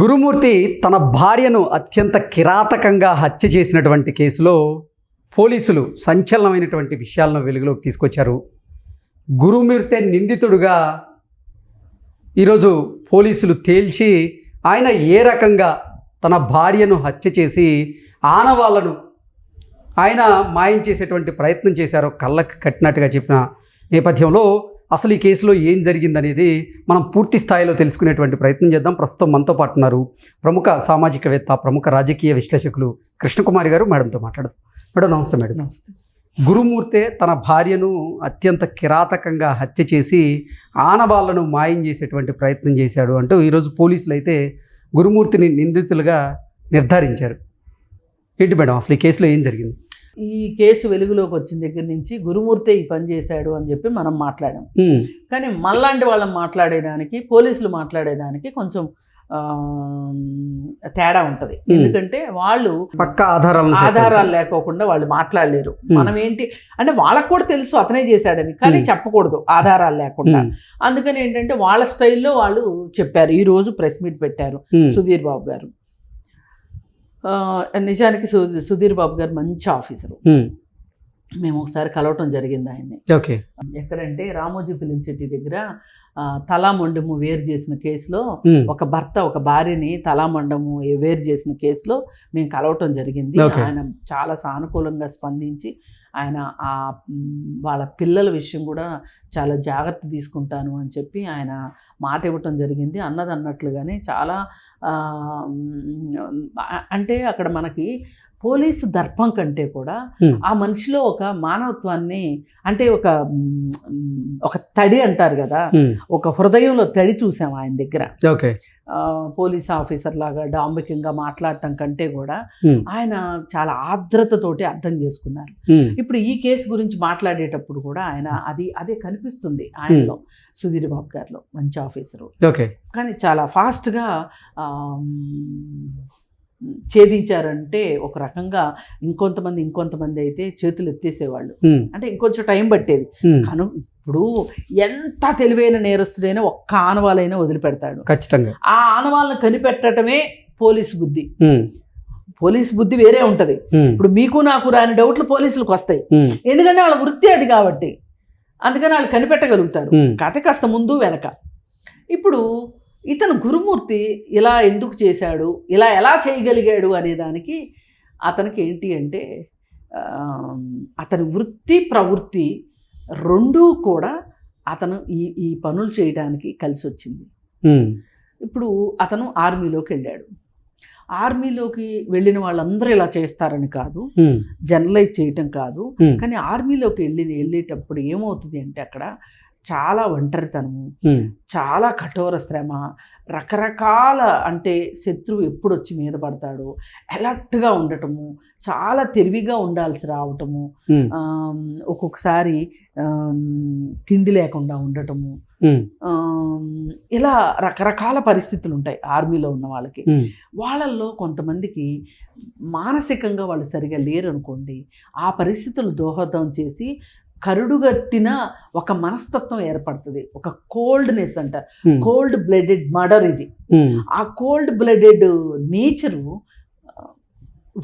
గురుమూర్తి తన భార్యను అత్యంత కిరాతకంగా హత్య చేసినటువంటి కేసులో పోలీసులు సంచలనమైనటువంటి విషయాలను వెలుగులోకి తీసుకొచ్చారు గురుమూర్తి నిందితుడుగా ఈరోజు పోలీసులు తేల్చి ఆయన ఏ రకంగా తన భార్యను హత్య చేసి ఆనవాళ్ళను ఆయన మాయం చేసేటువంటి ప్రయత్నం చేశారో కళ్ళకు కట్టినట్టుగా చెప్పిన నేపథ్యంలో అసలు ఈ కేసులో ఏం జరిగిందనేది మనం పూర్తి స్థాయిలో తెలుసుకునేటువంటి ప్రయత్నం చేద్దాం ప్రస్తుతం మనతో పాటు ఉన్నారు ప్రముఖ సామాజికవేత్త ప్రముఖ రాజకీయ విశ్లేషకులు కృష్ణకుమారి గారు మేడంతో మాట్లాడుతారు మేడం నమస్తే మేడం నమస్తే గురుమూర్తే తన భార్యను అత్యంత కిరాతకంగా హత్య చేసి ఆనవాళ్లను మాయం చేసేటువంటి ప్రయత్నం చేశాడు అంటూ ఈరోజు పోలీసులు అయితే గురుమూర్తిని నిందితులుగా నిర్ధారించారు ఏంటి మేడం అసలు ఈ కేసులో ఏం జరిగింది ఈ కేసు వెలుగులోకి వచ్చిన దగ్గర నుంచి గురుమూర్తే ఈ పని చేశాడు అని చెప్పి మనం మాట్లాడాం కానీ మళ్ళాంటి వాళ్ళం మాట్లాడేదానికి పోలీసులు మాట్లాడేదానికి కొంచెం తేడా ఉంటది ఎందుకంటే వాళ్ళు పక్క ఆధారాలు ఆధారాలు లేకోకుండా వాళ్ళు మాట్లాడలేరు మనం ఏంటి అంటే వాళ్ళకు కూడా తెలుసు అతనే చేశాడని కానీ చెప్పకూడదు ఆధారాలు లేకుండా అందుకని ఏంటంటే వాళ్ళ స్టైల్లో వాళ్ళు చెప్పారు ఈ రోజు ప్రెస్ మీట్ పెట్టారు సుధీర్ బాబు గారు నిజానికి సుధీర్ బాబు గారు మంచి ఆఫీసరు మేము ఒకసారి కలవటం జరిగింది ఆయన్ని ఓకే ఎక్కడంటే రామోజీ ఫిలిం సిటీ దగ్గర తలామండము వేరు చేసిన కేసులో ఒక భర్త ఒక భార్యని తలామండము వేరు చేసిన కేసులో మేము కలవటం జరిగింది ఆయన చాలా సానుకూలంగా స్పందించి ఆయన ఆ వాళ్ళ పిల్లల విషయం కూడా చాలా జాగ్రత్త తీసుకుంటాను అని చెప్పి ఆయన మాట ఇవ్వటం జరిగింది అన్నది అన్నట్లుగానే చాలా అంటే అక్కడ మనకి పోలీసు దర్పం కంటే కూడా ఆ మనిషిలో ఒక మానవత్వాన్ని అంటే ఒక ఒక తడి అంటారు కదా ఒక హృదయంలో తడి చూసాం ఆయన దగ్గర ఓకే పోలీస్ ఆఫీసర్ లాగా డాంబికంగా మాట్లాడటం కంటే కూడా ఆయన చాలా ఆర్ద్రతతోటి అర్థం చేసుకున్నారు ఇప్పుడు ఈ కేసు గురించి మాట్లాడేటప్పుడు కూడా ఆయన అది అదే కనిపిస్తుంది ఆయనలో సుధీర్ బాబు గారిలో మంచి ఆఫీసరు ఓకే కానీ చాలా ఫాస్ట్గా ఛేదించారంటే ఒక రకంగా ఇంకొంతమంది ఇంకొంతమంది అయితే చేతులు ఎత్తేసేవాళ్ళు అంటే ఇంకొంచెం టైం పట్టేది కను ఇప్పుడు ఎంత తెలివైన నేరస్తుడైనా ఒక్క ఆనవాలైనా వదిలిపెడతాడు ఖచ్చితంగా ఆ ఆనవాళ్ళని కనిపెట్టడమే పోలీసు బుద్ధి పోలీస్ బుద్ధి వేరే ఉంటది ఇప్పుడు మీకు నాకు రాని డౌట్లు పోలీసులకు వస్తాయి ఎందుకంటే వాళ్ళ వృత్తి అది కాబట్టి అందుకని వాళ్ళు కనిపెట్టగలుగుతారు కథ కాస్త ముందు వెనక ఇప్పుడు ఇతను గురుమూర్తి ఇలా ఎందుకు చేశాడు ఇలా ఎలా చేయగలిగాడు అనేదానికి అతనికి ఏంటి అంటే అతని వృత్తి ప్రవృత్తి రెండూ కూడా అతను ఈ ఈ పనులు చేయడానికి కలిసి వచ్చింది ఇప్పుడు అతను ఆర్మీలోకి వెళ్ళాడు ఆర్మీలోకి వెళ్ళిన వాళ్ళందరూ ఇలా చేస్తారని కాదు జనరలైజ్ చేయటం కాదు కానీ ఆర్మీలోకి వెళ్ళి వెళ్ళేటప్పుడు ఏమవుతుంది అంటే అక్కడ చాలా ఒంటరితనము చాలా కఠోర శ్రమ రకరకాల అంటే శత్రువు ఎప్పుడు వచ్చి మీద పడతాడో అలర్ట్గా ఉండటము చాలా తెలివిగా ఉండాల్సి రావటము ఒక్కొక్కసారి తిండి లేకుండా ఉండటము ఇలా రకరకాల పరిస్థితులు ఉంటాయి ఆర్మీలో ఉన్న వాళ్ళకి వాళ్ళల్లో కొంతమందికి మానసికంగా వాళ్ళు సరిగా లేరు అనుకోండి ఆ పరిస్థితులు దోహదం చేసి కరుడుగత్తిన ఒక మనస్తత్వం ఏర్పడుతుంది ఒక కోల్డ్నెస్ అంట కోల్డ్ బ్లడెడ్ మర్డర్ ఇది hmm. ఆ కోల్డ్ బ్లడెడ్ నేచరు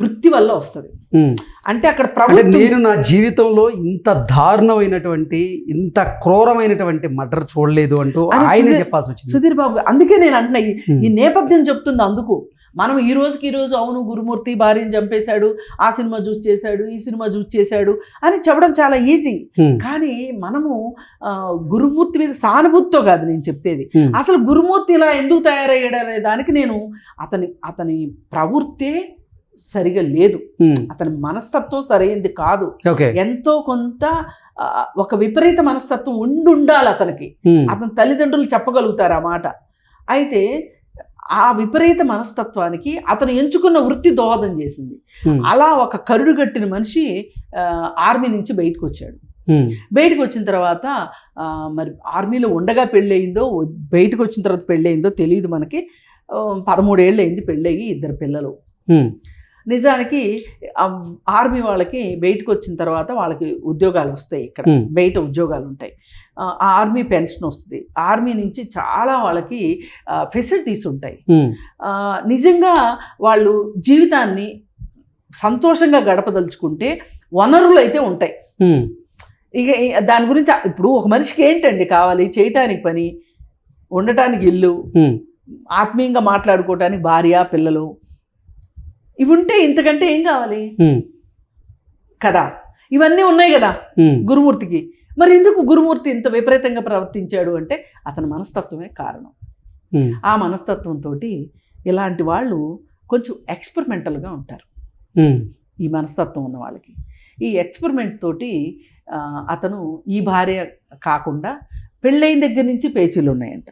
వృత్తి వల్ల వస్తుంది hmm. అంటే అక్కడ ప్రభుత్వం నేను నా జీవితంలో ఇంత దారుణమైనటువంటి ఇంత క్రూరమైనటువంటి మర్డర్ చూడలేదు అంటూ ఆయనే చెప్పాల్సి వచ్చింది సుధీర్ బాబు అందుకే నేను అంటున్నా ఈ hmm. నేపథ్యం చెప్తుంది అందుకు మనం ఈ రోజుకి ఈరోజు అవును గురుమూర్తి భార్యను చంపేశాడు ఆ సినిమా చూసి చేశాడు ఈ సినిమా చూసి చేశాడు అని చెప్పడం చాలా ఈజీ కానీ మనము గురుమూర్తి మీద సానుభూతితో కాదు నేను చెప్పేది అసలు గురుమూర్తి ఇలా ఎందుకు తయారయ్యాడు అనే దానికి నేను అతని అతని ప్రవృత్తే సరిగా లేదు అతని మనస్తత్వం సరైనది కాదు ఎంతో కొంత ఒక విపరీత మనస్తత్వం ఉండి ఉండాలి అతనికి అతని తల్లిదండ్రులు చెప్పగలుగుతారు ఆ మాట అయితే ఆ విపరీత మనస్తత్వానికి అతను ఎంచుకున్న వృత్తి దోహదం చేసింది అలా ఒక కరుడు కట్టిన మనిషి ఆర్మీ నుంచి బయటకు వచ్చాడు బయటకు వచ్చిన తర్వాత మరి ఆర్మీలో ఉండగా పెళ్ళయిందో బయటకు వచ్చిన తర్వాత పెళ్ళయిందో తెలియదు మనకి పదమూడేళ్ళు అయింది పెళ్ళయ్యి ఇద్దరు పిల్లలు నిజానికి ఆర్మీ వాళ్ళకి బయటకు వచ్చిన తర్వాత వాళ్ళకి ఉద్యోగాలు వస్తాయి ఇక్కడ బయట ఉద్యోగాలు ఉంటాయి ఆర్మీ పెన్షన్ వస్తుంది ఆర్మీ నుంచి చాలా వాళ్ళకి ఫెసిలిటీస్ ఉంటాయి నిజంగా వాళ్ళు జీవితాన్ని సంతోషంగా గడపదలుచుకుంటే వనరులు అయితే ఉంటాయి ఇక దాని గురించి ఇప్పుడు ఒక మనిషికి ఏంటండి కావాలి చేయటానికి పని ఉండటానికి ఇల్లు ఆత్మీయంగా మాట్లాడుకోవటానికి భార్య పిల్లలు ఇవి ఉంటే ఇంతకంటే ఏం కావాలి కదా ఇవన్నీ ఉన్నాయి కదా గురుమూర్తికి మరి ఎందుకు గురుమూర్తి ఇంత విపరీతంగా ప్రవర్తించాడు అంటే అతని మనస్తత్వమే కారణం ఆ మనస్తత్వంతో ఇలాంటి వాళ్ళు కొంచెం ఎక్స్పెరిమెంటల్గా ఉంటారు ఈ మనస్తత్వం ఉన్న వాళ్ళకి ఈ ఎక్స్పెరిమెంట్ తోటి అతను ఈ భార్య కాకుండా పెళ్ళైన దగ్గర నుంచి పేచీలు ఉన్నాయంట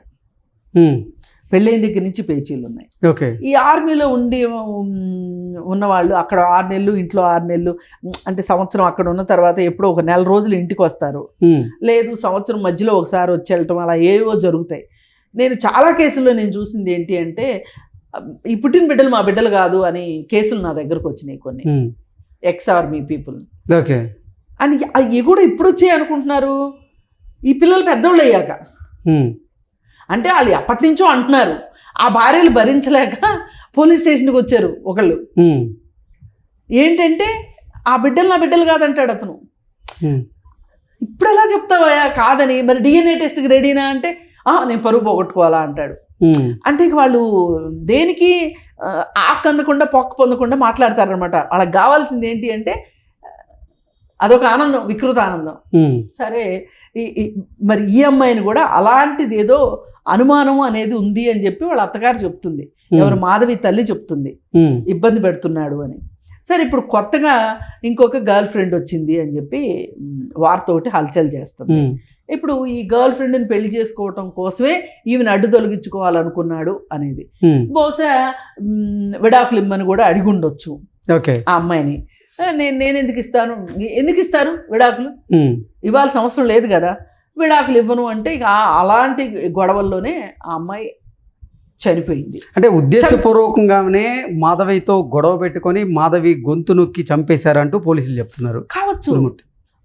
పెళ్ళైన దగ్గర నుంచి పేచీలు ఉన్నాయి ఓకే ఈ ఆర్మీలో ఉండి ఉన్నవాళ్ళు అక్కడ ఆరు నెలలు ఇంట్లో ఆరు నెలలు అంటే సంవత్సరం అక్కడ ఉన్న తర్వాత ఎప్పుడో ఒక నెల రోజులు ఇంటికి వస్తారు లేదు సంవత్సరం మధ్యలో ఒకసారి వచ్చి వెళ్ళటం అలా ఏవో జరుగుతాయి నేను చాలా కేసుల్లో నేను చూసింది ఏంటి అంటే ఈ పుట్టిన బిడ్డలు మా బిడ్డలు కాదు అని కేసులు నా దగ్గరకు వచ్చినాయి కొన్ని ఎక్స్ ఆర్మీ పీపుల్ ఓకే అని అవి కూడా ఇప్పుడు వచ్చాయి అనుకుంటున్నారు ఈ పిల్లలు పెద్దోళ్ళు అయ్యాక అంటే వాళ్ళు ఎప్పటి నుంచో అంటున్నారు ఆ భార్యలు భరించలేక పోలీస్ స్టేషన్కి వచ్చారు ఒకళ్ళు ఏంటంటే ఆ బిడ్డలు నా బిడ్డలు కాదంటాడు అతను ఇప్పుడు ఎలా చెప్తావయ్యా కాదని మరి డిఎన్ఏ టెస్ట్కి రెడీనా అంటే నేను పరువు పోగొట్టుకోవాలా అంటాడు అంటే వాళ్ళు దేనికి ఆక్ అందకుండా పొక్క పొందకుండా మాట్లాడతారనమాట వాళ్ళకి కావాల్సింది ఏంటి అంటే అదొక ఆనందం వికృత ఆనందం సరే మరి ఈ అమ్మాయిని కూడా అలాంటిది ఏదో అనుమానం అనేది ఉంది అని చెప్పి వాళ్ళ అత్తగారు చెప్తుంది ఎవరు మాధవి తల్లి చెప్తుంది ఇబ్బంది పెడుతున్నాడు అని సరే ఇప్పుడు కొత్తగా ఇంకొక గర్ల్ ఫ్రెండ్ వచ్చింది అని చెప్పి వారితోటి హల్చల్ చేస్తుంది ఇప్పుడు ఈ గర్ల్ ఫ్రెండ్ని పెళ్లి చేసుకోవటం కోసమే ఈమెను అడ్డు తొలగించుకోవాలనుకున్నాడు అనేది బహుశా విడాకులు ఇమ్మని కూడా అడిగి ఉండొచ్చు ఆ అమ్మాయిని నేను నేను ఎందుకు ఇస్తాను ఎందుకు ఇస్తారు విడాకులు ఇవాళ సంవత్సరం లేదు కదా విడాకులు ఇవ్వను అంటే ఇక అలాంటి గొడవల్లోనే ఆ అమ్మాయి చనిపోయింది అంటే ఉద్దేశపూర్వకంగానే మాధవితో గొడవ పెట్టుకొని మాధవి గొంతు నొక్కి చంపేశారంటూ పోలీసులు చెప్తున్నారు కావచ్చు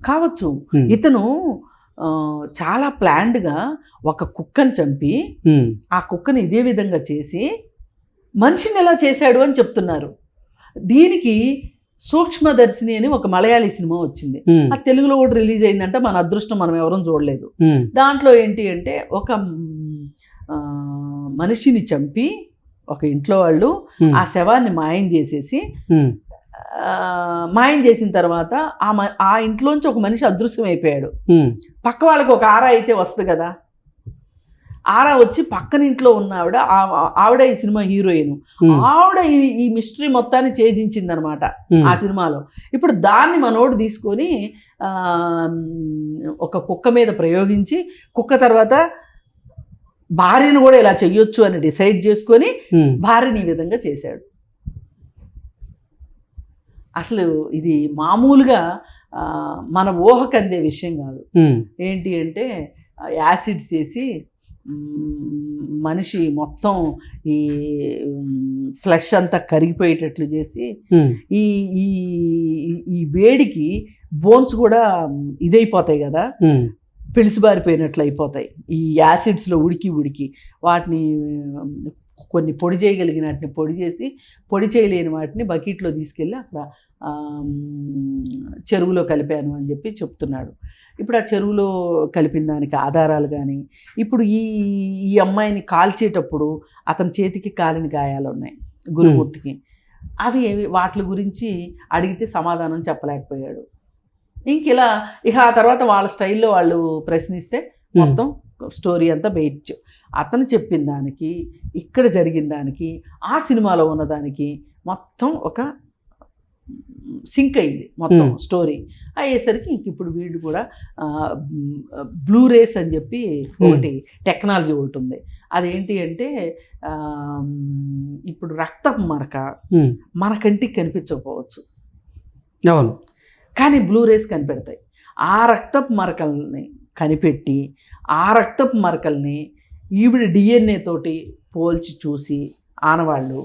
కావచ్చు ఇతను చాలా ప్లాండ్గా ఒక కుక్కను చంపి ఆ కుక్కను ఇదే విధంగా చేసి మనిషిని ఎలా చేశాడు అని చెప్తున్నారు దీనికి సూక్ష్మదర్శిని అని ఒక మలయాళీ సినిమా వచ్చింది ఆ తెలుగులో కూడా రిలీజ్ అయిందంటే మన అదృష్టం మనం ఎవరూ చూడలేదు దాంట్లో ఏంటి అంటే ఒక మనిషిని చంపి ఒక ఇంట్లో వాళ్ళు ఆ శవాన్ని మాయం చేసేసి మాయం చేసిన తర్వాత ఆ ఆ ఇంట్లోంచి ఒక మనిషి అదృశ్యం అయిపోయాడు పక్క వాళ్ళకి ఒక ఆరా అయితే వస్తుంది కదా ఆరా వచ్చి పక్కన ఇంట్లో ఉన్న ఆవిడ ఆవిడ ఈ సినిమా హీరోయిన్ ఆవిడ ఈ మిస్టరీ మొత్తాన్ని చేజించింది అనమాట ఆ సినిమాలో ఇప్పుడు దాన్ని మనోడు తీసుకొని ఒక కుక్క మీద ప్రయోగించి కుక్క తర్వాత భార్యను కూడా ఇలా చెయ్యొచ్చు అని డిసైడ్ చేసుకొని భార్యని ఈ విధంగా చేశాడు అసలు ఇది మామూలుగా మన ఊహకు అందే విషయం కాదు ఏంటి అంటే యాసిడ్స్ వేసి మనిషి మొత్తం ఈ ఫ్లష్ అంతా కరిగిపోయేటట్లు చేసి ఈ ఈ ఈ వేడికి బోన్స్ కూడా ఇదైపోతాయి కదా పిలుసుబారిపోయినట్లు అయిపోతాయి ఈ యాసిడ్స్లో ఉడికి ఉడికి వాటిని కొన్ని పొడి చేయగలిగిన వాటిని పొడి చేసి పొడి చేయలేని వాటిని బకెట్లో తీసుకెళ్ళి అక్కడ చెరువులో కలిపాను అని చెప్పి చెప్తున్నాడు ఇప్పుడు ఆ చెరువులో కలిపిన దానికి ఆధారాలు కానీ ఇప్పుడు ఈ ఈ అమ్మాయిని కాల్చేటప్పుడు అతని చేతికి కాలిన గాయాలు ఉన్నాయి గురుమూర్తికి అవి వాటి గురించి అడిగితే సమాధానం చెప్పలేకపోయాడు ఇంక ఇలా ఇక ఆ తర్వాత వాళ్ళ స్టైల్లో వాళ్ళు ప్రశ్నిస్తే మొత్తం స్టోరీ అంతా బయట అతను చెప్పిన దానికి ఇక్కడ జరిగిన దానికి ఆ సినిమాలో ఉన్నదానికి మొత్తం ఒక సింక్ అయింది మొత్తం స్టోరీ అయ్యేసరికి ఇంక ఇప్పుడు వీళ్ళు కూడా బ్లూ రేస్ అని చెప్పి ఒకటి టెక్నాలజీ ఒకటి ఉంది అదేంటి అంటే ఇప్పుడు రక్త మరక మన కనిపించకపోవచ్చు అవును కానీ బ్లూ రేస్ కనిపెడతాయి ఆ రక్తపు మరకల్ని కనిపెట్టి ఆ రక్తపు మరకల్ని ఈవిడ డిఎన్ఏ తోటి పోల్చి చూసి ఆనవాళ్ళు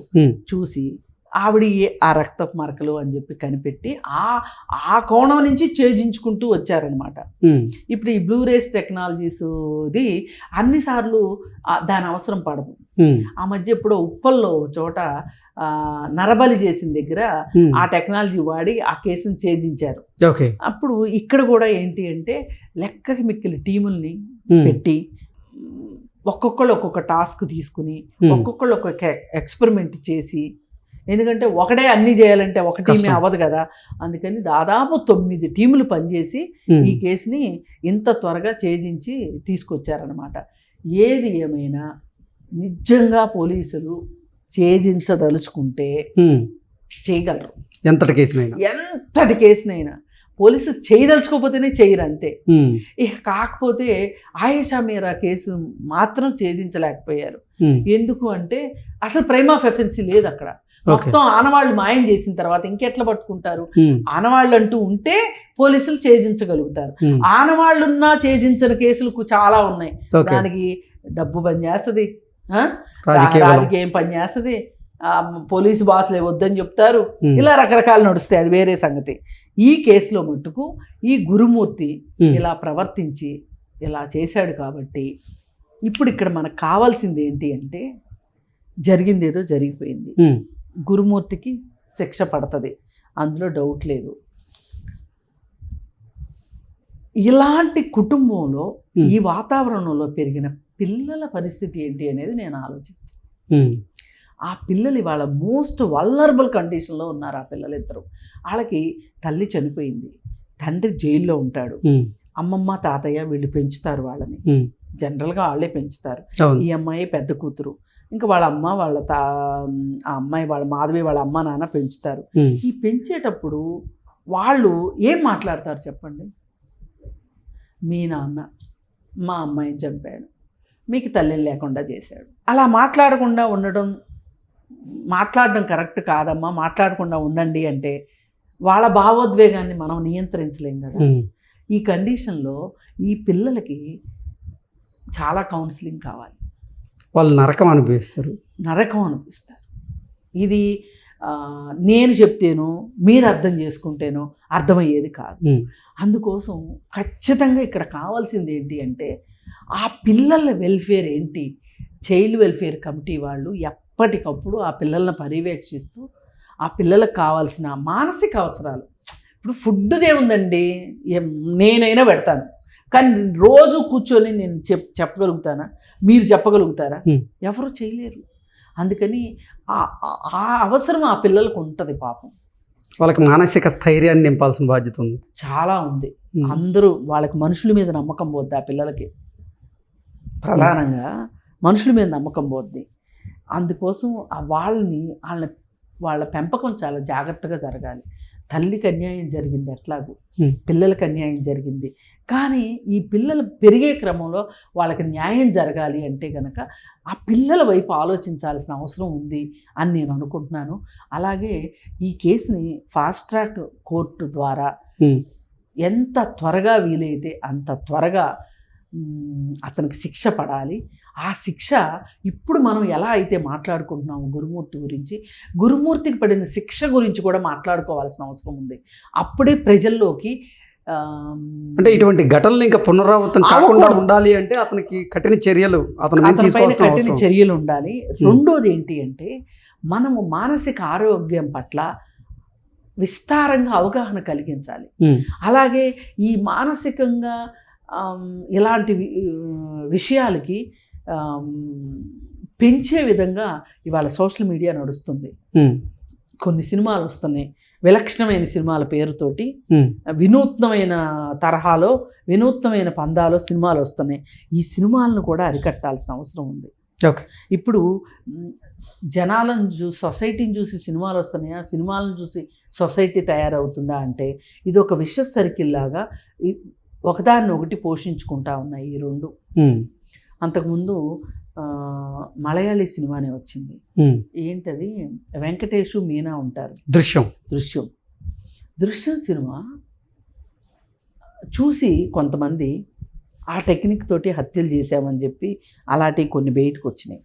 చూసి ఆవిడ ఆ రక్తపు మరకలు అని చెప్పి కనిపెట్టి ఆ ఆ కోణం నుంచి ఛేదించుకుంటూ వచ్చారనమాట ఇప్పుడు ఈ బ్లూ రేస్ టెక్నాలజీస్ది అన్నిసార్లు దాని అవసరం పడదు ఆ మధ్య ఇప్పుడు ఉప్పల్లో చోట నరబలి చేసిన దగ్గర ఆ టెక్నాలజీ వాడి ఆ కేసును ఛేదించారు అప్పుడు ఇక్కడ కూడా ఏంటి అంటే లెక్కకి మిక్కిలి టీముల్ని పెట్టి ఒక్కొక్కళ్ళు ఒక్కొక్క టాస్క్ తీసుకుని ఒక్కొక్కళ్ళు ఒక్కొక్క ఎక్స్పెరిమెంట్ చేసి ఎందుకంటే ఒకటే అన్ని చేయాలంటే ఒక టీమే అవ్వదు కదా అందుకని దాదాపు తొమ్మిది టీములు పనిచేసి ఈ కేసుని ఇంత త్వరగా ఛేజించి తీసుకొచ్చారనమాట ఏది ఏమైనా నిజంగా పోలీసులు ఛేజించదలుచుకుంటే చేయగలరు ఎంతటి కేసునైనా ఎంతటి కేసునైనా పోలీసు చేయదలుచుకోకపోతేనే చేయరు అంతే ఇక కాకపోతే ఆయేషా మీరా కేసు మాత్రం ఛేదించలేకపోయారు ఎందుకు అంటే అసలు ప్రైమ్ ఆఫ్ ఎఫెన్సీ లేదు అక్కడ మొత్తం ఆనవాళ్ళు మాయం చేసిన తర్వాత ఇంకెట్లా పట్టుకుంటారు ఆనవాళ్ళు అంటూ ఉంటే పోలీసులు ఛేదించగలుగుతారు ఆనవాళ్ళున్నా ఛేదించిన కేసులు చాలా ఉన్నాయి దానికి డబ్బు పనిచేస్తుంది రాజకీయం పనిచేస్తుంది పోలీసు బాసులే వద్దని చెప్తారు ఇలా రకరకాలు నడుస్తాయి అది వేరే సంగతి ఈ కేసులో మట్టుకు ఈ గురుమూర్తి ఇలా ప్రవర్తించి ఇలా చేశాడు కాబట్టి ఇప్పుడు ఇక్కడ మనకు కావాల్సింది ఏంటి అంటే జరిగిందేదో జరిగిపోయింది గురుమూర్తికి శిక్ష పడుతుంది అందులో డౌట్ లేదు ఇలాంటి కుటుంబంలో ఈ వాతావరణంలో పెరిగిన పిల్లల పరిస్థితి ఏంటి అనేది నేను ఆలోచిస్తాను ఆ పిల్లలు ఇవాళ మోస్ట్ వల్నరబుల్ కండిషన్లో ఉన్నారు ఆ పిల్లలిద్దరూ వాళ్ళకి తల్లి చనిపోయింది తండ్రి జైల్లో ఉంటాడు అమ్మమ్మ తాతయ్య వీళ్ళు పెంచుతారు వాళ్ళని జనరల్గా వాళ్ళే పెంచుతారు ఈ అమ్మాయి పెద్ద కూతురు ఇంకా వాళ్ళ అమ్మ వాళ్ళ తా ఆ అమ్మాయి వాళ్ళ మాధవి వాళ్ళ అమ్మ నాన్న పెంచుతారు ఈ పెంచేటప్పుడు వాళ్ళు ఏం మాట్లాడతారు చెప్పండి మీ నాన్న మా అమ్మాయిని చంపాడు మీకు తల్లిని లేకుండా చేశాడు అలా మాట్లాడకుండా ఉండడం మాట్లాడడం కరెక్ట్ కాదమ్మా మాట్లాడకుండా ఉండండి అంటే వాళ్ళ భావోద్వేగాన్ని మనం నియంత్రించలేం కదా ఈ కండిషన్లో ఈ పిల్లలకి చాలా కౌన్సిలింగ్ కావాలి వాళ్ళు నరకం అనిపిస్తారు నరకం అనిపిస్తారు ఇది నేను చెప్తేను మీరు అర్థం చేసుకుంటేనో అర్థమయ్యేది కాదు అందుకోసం ఖచ్చితంగా ఇక్కడ కావాల్సింది ఏంటి అంటే ఆ పిల్లల వెల్ఫేర్ ఏంటి చైల్డ్ వెల్ఫేర్ కమిటీ వాళ్ళు ఎప్పటికప్పుడు ఆ పిల్లలను పర్యవేక్షిస్తూ ఆ పిల్లలకు కావాల్సిన మానసిక అవసరాలు ఇప్పుడు ఫుడ్దే ఉందండి నేనైనా పెడతాను కానీ రోజు కూర్చొని నేను చెప్ చెప్పగలుగుతానా మీరు చెప్పగలుగుతారా ఎవరు చేయలేరు అందుకని ఆ అవసరం ఆ పిల్లలకు ఉంటుంది పాపం వాళ్ళకి మానసిక స్థైర్యాన్ని నింపాల్సిన బాధ్యత ఉంది చాలా ఉంది అందరూ వాళ్ళకి మనుషుల మీద నమ్మకం పోద్ది ఆ పిల్లలకి ప్రధానంగా మనుషుల మీద నమ్మకం పోద్ది అందుకోసం వాళ్ళని వాళ్ళ వాళ్ళ పెంపకం చాలా జాగ్రత్తగా జరగాలి తల్లికి అన్యాయం జరిగింది ఎట్లాగూ పిల్లలకి అన్యాయం జరిగింది కానీ ఈ పిల్లలు పెరిగే క్రమంలో వాళ్ళకి న్యాయం జరగాలి అంటే కనుక ఆ పిల్లల వైపు ఆలోచించాల్సిన అవసరం ఉంది అని నేను అనుకుంటున్నాను అలాగే ఈ కేసుని ఫాస్ట్ ట్రాక్ కోర్టు ద్వారా ఎంత త్వరగా వీలైతే అంత త్వరగా అతనికి శిక్ష పడాలి ఆ శిక్ష ఇప్పుడు మనం ఎలా అయితే మాట్లాడుకుంటున్నాము గురుమూర్తి గురించి గురుమూర్తికి పడిన శిక్ష గురించి కూడా మాట్లాడుకోవాల్సిన అవసరం ఉంది అప్పుడే ప్రజల్లోకి అంటే ఇటువంటి ఘటనలు ఇంకా పునరావృతం కాకుండా ఉండాలి అంటే అతనికి కఠిన చర్యలు అతను కఠిన చర్యలు ఉండాలి రెండోది ఏంటి అంటే మనము మానసిక ఆరోగ్యం పట్ల విస్తారంగా అవగాహన కలిగించాలి అలాగే ఈ మానసికంగా ఇలాంటి విషయాలకి పెంచే విధంగా ఇవాళ సోషల్ మీడియా నడుస్తుంది కొన్ని సినిమాలు వస్తున్నాయి విలక్షణమైన సినిమాల పేరుతోటి వినూత్నమైన తరహాలో వినూత్నమైన పందాలో సినిమాలు వస్తున్నాయి ఈ సినిమాలను కూడా అరికట్టాల్సిన అవసరం ఉంది ఓకే ఇప్పుడు జనాలను చూసి సొసైటీని చూసి సినిమాలు వస్తున్నాయా సినిమాలను చూసి సొసైటీ తయారవుతుందా అంటే ఇది ఒక విష సర్కిల్ లాగా ఒకదాన్ని ఒకటి పోషించుకుంటా ఉన్నాయి ఈ రెండు అంతకుముందు మలయాళీ సినిమానే వచ్చింది ఏంటది వెంకటేషు మీనా ఉంటారు దృశ్యం దృశ్యం దృశ్యం సినిమా చూసి కొంతమంది ఆ టెక్నిక్ తోటి హత్యలు చేశామని చెప్పి అలాంటివి కొన్ని బయటకు వచ్చినాయి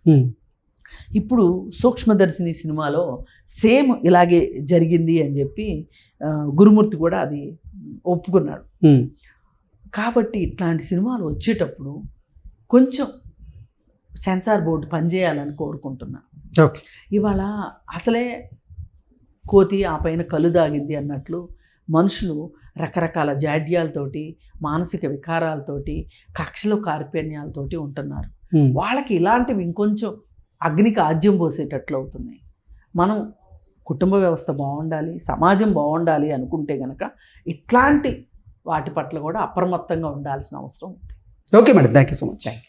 ఇప్పుడు సూక్ష్మదర్శిని సినిమాలో సేమ్ ఇలాగే జరిగింది అని చెప్పి గురుమూర్తి కూడా అది ఒప్పుకున్నాడు కాబట్టి ఇట్లాంటి సినిమాలు వచ్చేటప్పుడు కొంచెం సెన్సార్ బోర్డు పనిచేయాలని కోరుకుంటున్నా ఇవాళ అసలే కోతి ఆ పైన కళ్ళు దాగింది అన్నట్లు మనుషులు రకరకాల జాడ్యాలతోటి మానసిక వికారాలతోటి కక్షలు కార్పణ్యాలతోటి ఉంటున్నారు వాళ్ళకి ఇలాంటివి ఇంకొంచెం అగ్నికి ఆజ్యం పోసేటట్లు అవుతున్నాయి మనం కుటుంబ వ్యవస్థ బాగుండాలి సమాజం బాగుండాలి అనుకుంటే గనక ఇట్లాంటి వాటి పట్ల కూడా అప్రమత్తంగా ఉండాల్సిన అవసరం ఉంది Okay, madam. Thank you so much. Thank you.